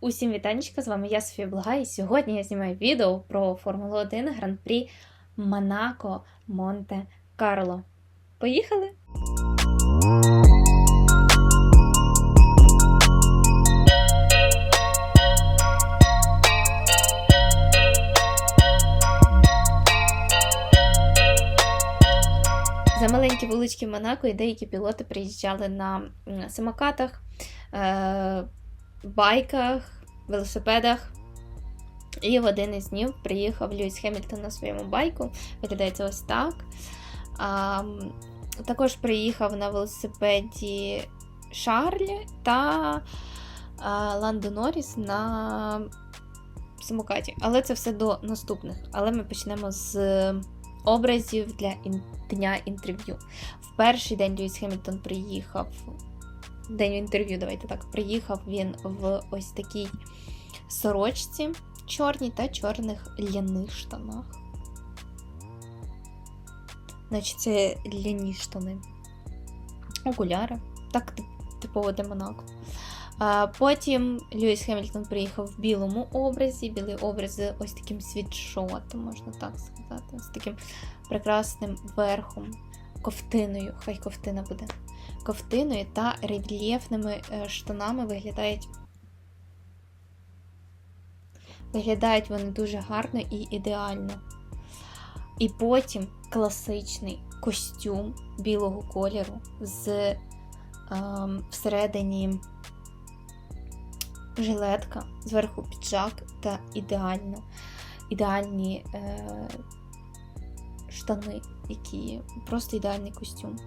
Усім вітанечка, з вами я Софія Блага, і сьогодні я знімаю відео про Формулу 1 Гран-прі Монако Монте Карло. Поїхали! За маленькі вулички Монако і деякі пілоти приїжджали на самокатах, е- байках, велосипедах. І в один із днів приїхав Льюіс Хемільтон на своєму байку. Виглядає це ось так. А, також приїхав на велосипеді Шарль та а, Ландо Норріс на самокаті. Але це все до наступних. Але ми почнемо з образів для ін- дня інтерв'ю. В перший день Льюіс Хемільтон приїхав. День інтерв'ю, давайте так. Приїхав він в ось такій сорочці чорній та чорних ляних штанах. Значить, це ляні штани. Окуляри. Так типово для Монако. Потім Льюіс Хемільтон приїхав в білому образі. Білий образ з ось таким світшотом, можна так сказати. З таким прекрасним верхом, ковтиною. Хай ковтина буде. Ковтиною та рельєфними е, штанами виглядають Виглядають вони дуже гарно і ідеально. І потім класичний костюм білого кольору з ем, всередині жилетка, зверху піджак та ідеально, ідеальні е, штани, які просто ідеальний костюм.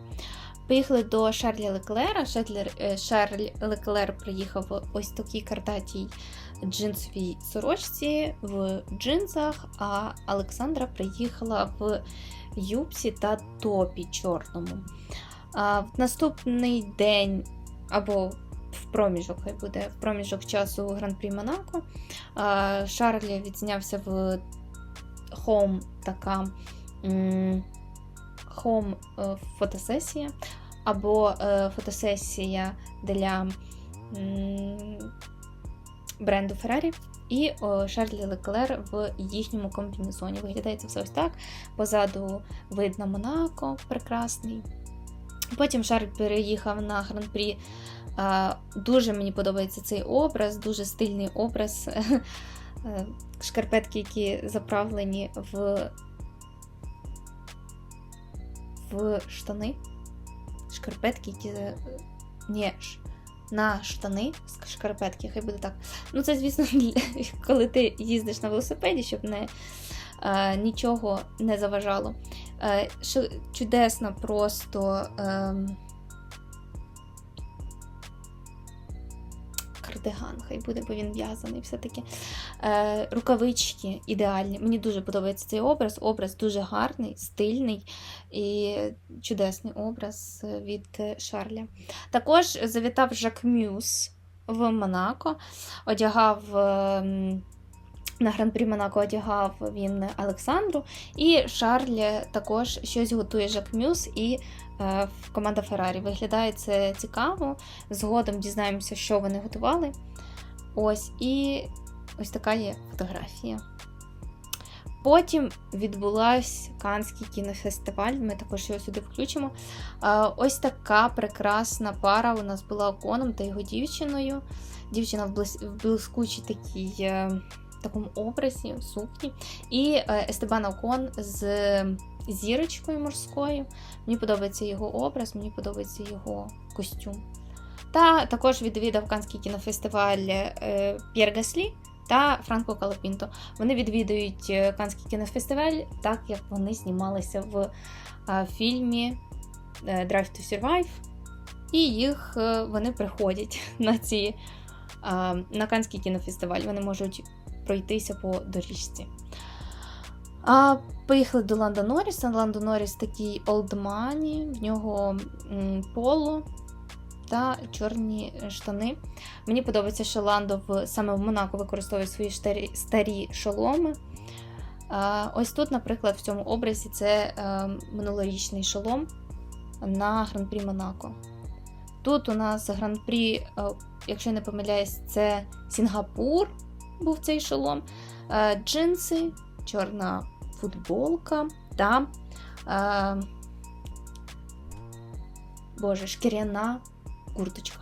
Поїхали до Шарлі Леклера. Шарль, е, Шарль Леклер приїхав в ось такій картатій джинсовій сорочці в джинсах, а Олександра приїхала в юбці та топі чорному. А в наступний день або в проміжок, хай буде в проміжок часу Гран-прі Монако. Шарлі відзнявся в Home така Home е, фотосесія, або е, фотосесія для бренду Ferrari. І Шарлі Леклер в їхньому комбінезоні. Виглядає це все ось так. Позаду видно Монако прекрасний. Потім Шарль переїхав на гран-прі. Дуже мені подобається цей образ, дуже стильний образ. Е, Шкарпетки, які заправлені в, в штани. Шкарпетки, які. Ні, ш- на штани шкарпетки, хай буде так. Ну, це, звісно, коли ти їздиш на велосипеді, щоб не, е, нічого не заважало. Е, чудесно просто. ем, Кардиган, хай буде, бо він в'язаний все-таки. Е, рукавички ідеальні. Мені дуже подобається цей образ. Образ дуже гарний, стильний і чудесний образ від е, Шарля. Також завітав Жак Мюс в Монако, одягав. На гран-прі Монако одягав він Олександру, і Шарль також щось готує Жак Мюс і е, команда Феррарі. Виглядає це цікаво. Згодом дізнаємося, що вони готували. Ось, і ось така є фотографія. Потім відбулась Канський кінофестиваль, ми також його сюди включимо. Ось така прекрасна пара у нас була Оконом та його дівчиною. Дівчина в блискучій такій, е, такому образі, сукні. І е, Естебан Окон з зірочкою морською. Мені подобається його образ, мені подобається його костюм. Та також відвідав Канський кінофестиваль е, П'єр Гаслі та Франко Калапінто. Вони відвідують е, Канський кінофестиваль, так як вони знімалися в фільмі Drive to Survive. І їх вони приходять на ці на Канський кінофестиваль. Вони можуть пройтися по доріжці. А Поїхали до Ландо Норріса. Ландо Норріс такий олдмані, в нього поло та чорні штани. Мені подобається, що Ландо в, саме в Монако використовує свої старі, старі шоломи. А, ось тут, наприклад, в цьому образі це е, минулорічний шолом на Гран-прі Монако. Тут у нас гран-прі е, якщо я не помиляюсь, це Сінгапур був цей шолом. Е, Джинси, чорна футболка та е, Боже, шкіряна курточка.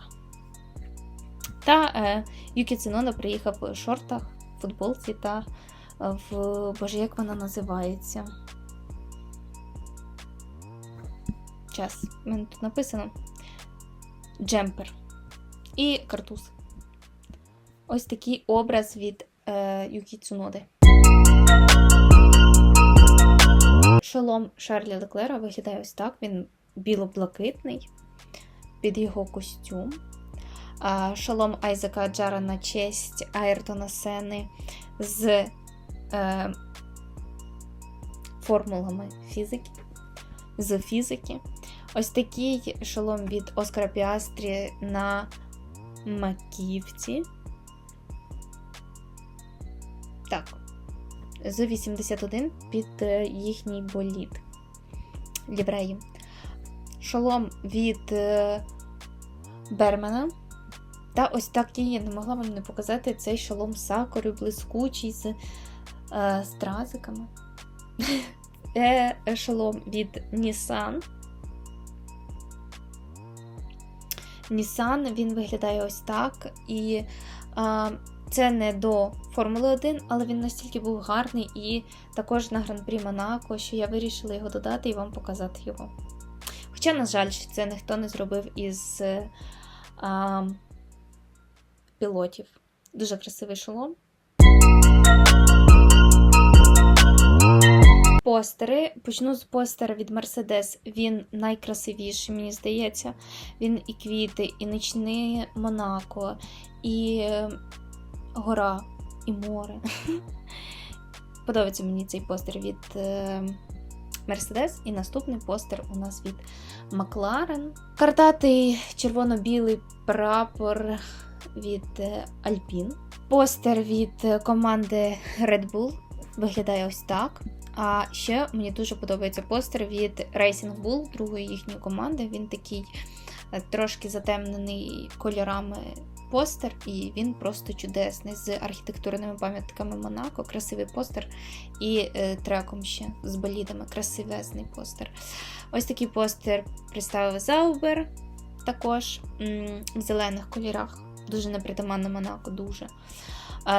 Та е, Юкі Цунода приїхав в шортах, футболці та в. Боже, як вона називається? Час. У мене тут написано джемпер і картуз. Ось такий образ від е, Юкі Цуноди. Шолом Шарлі Леклера виглядає ось так. Він біло-блакитний під його костюм. Шолом Айзека Джара на честь Айртона Сени з е, формулами фізики. З фізики. Ось такий шолом від Оскара Піастрі на маківці. Так, з 81 під е, їхній болід. Лівреї. Шолом від е, Бермена. Та ось такий я не могла вам не показати цей шолом сакурю, блискучий з е, стразиками. Це шолом від Nissan. Nissan, він виглядає ось так. І а, це не до Формули 1, але він настільки був гарний і також на Гран-прі Монако, що я вирішила його додати і вам показати його. Хоча, на жаль, що це ніхто не зробив із а, пілотів. Дуже красивий шолом. Постери. Почну з постера від Mercedes. Він найкрасивіший, мені здається. Він і квіти, і нічне Монако, і гора, і море. Подобається мені цей постер від е, Mercedes. І наступний постер у нас від Макларен. Картатий червоно-білий прапор від е, Alpine. Постер від команди Red Bull виглядає ось так. А ще мені дуже подобається постер від Racing Bull, другої їхньої команди. Він такий е, трошки затемнений кольорами постер, і він просто чудесний з архітектурними пам'ятками Монако, красивий постер і е, треком ще з болідами. Красивезний постер. Ось такий постер представив Заубер, також в зелених кольорах. Дуже непритаманно Монако, дуже.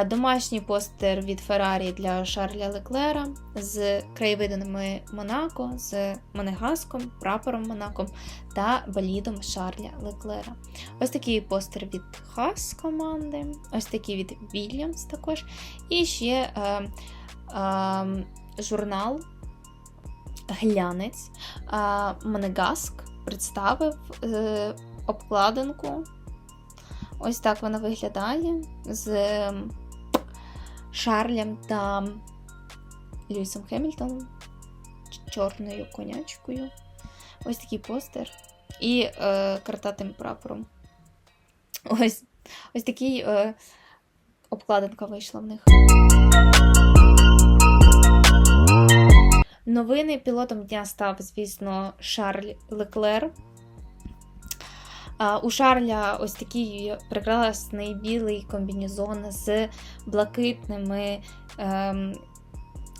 Домашній постер від Феррарі для Шарля Леклера з краєвидами Монако, з Монегаском, прапором Монако та болідом Шарля Леклера. Ось такий постер від Хас команди, ось такий від Вільямс також. І ще е, е, журнал Глянець е, Монегаск представив е, обкладинку. Ось так вона виглядає з ем, Шарлем та Льюісом Хемільтоном, чорною конячкою. Ось такий постер. І е, картатим прапором. Ось ось такий е, обкладинка вийшла в них. Новини пілотом дня став, звісно, Шарль Леклер. У Шарля ось такий прекрасний білий комбінезон з блакитними ем,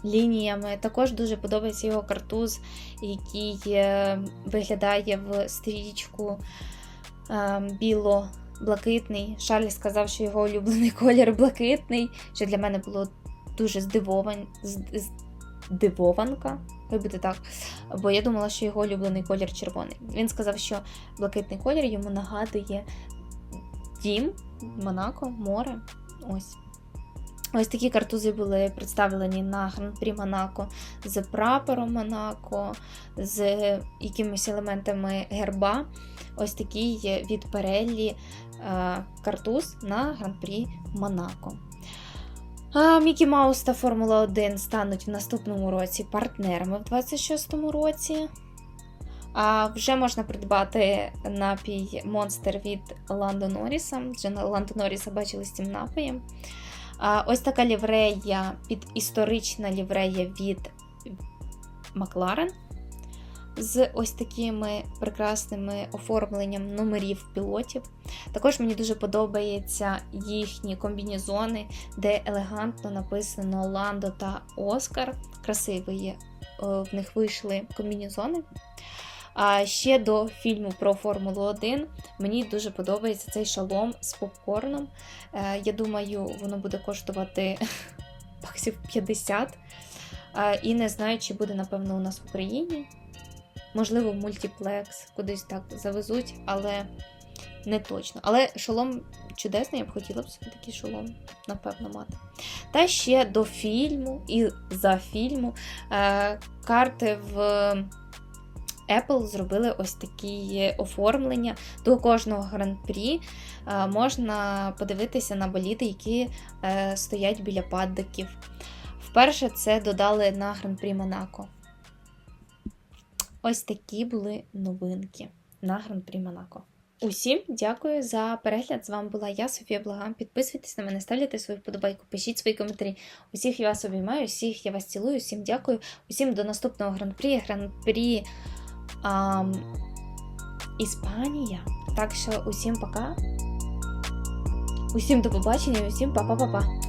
лініями. Також дуже подобається його картуз, який е, виглядає в стрічку ем, біло-блакитний. Шарль сказав, що його улюблений колір блакитний, що для мене було дуже здивован... здивованка буде так. Бо я думала, що його улюблений колір червоний. Він сказав, що блакитний колір йому нагадує дім, Монако, море. Ось. Ось такі картузи були представлені на гран-прі Монако з прапором Монако, з якимись елементами герба. Ось такий від Переллі е, картуз на гран-прі Монако. А Мікі Маус та Формула 1 стануть в наступному році партнерами в 26-му році. А Вже можна придбати напій Монстер від Ландо Норріса. Вже Ландо Норріса бачили з цим напоєм. А Ось така ліврея, історична ліврея від Макларен. З ось такими прекрасними оформленням номерів пілотів. Також мені дуже подобаються їхні комбінезони, де елегантно написано Ландо та Оскар. Красиві е, в них вийшли комбінезони. А ще до фільму про Формулу 1 мені дуже подобається цей шалом з попкорном. Е, Я думаю, воно буде коштувати баксів 50. Е, І не знаю, чи буде, напевно, у нас в Україні. Можливо, мультиплекс кудись так завезуть, але не точно. Але шолом чудесний, я б хотіла б собі такий шолом, напевно, мати. Та ще до фільму і за фільму е, карти в Apple зробили ось такі оформлення до кожного гран-прі. Е, можна подивитися на боліди, які е, стоять біля паддиків. Вперше це додали на гран-прі Монако. Ось такі були новинки на гран-прі Монако. Усім дякую за перегляд. З вами була я, Софія Благан. Підписуйтесь на мене, ставте свою вподобайку, пишіть свої коментарі. Усіх я вас обіймаю, усіх я вас цілую, всім дякую. Усім до наступного гран-прі. Гран-прі ам, Іспанія. Так що усім пока. Усім до побачення усім па-па-па-па.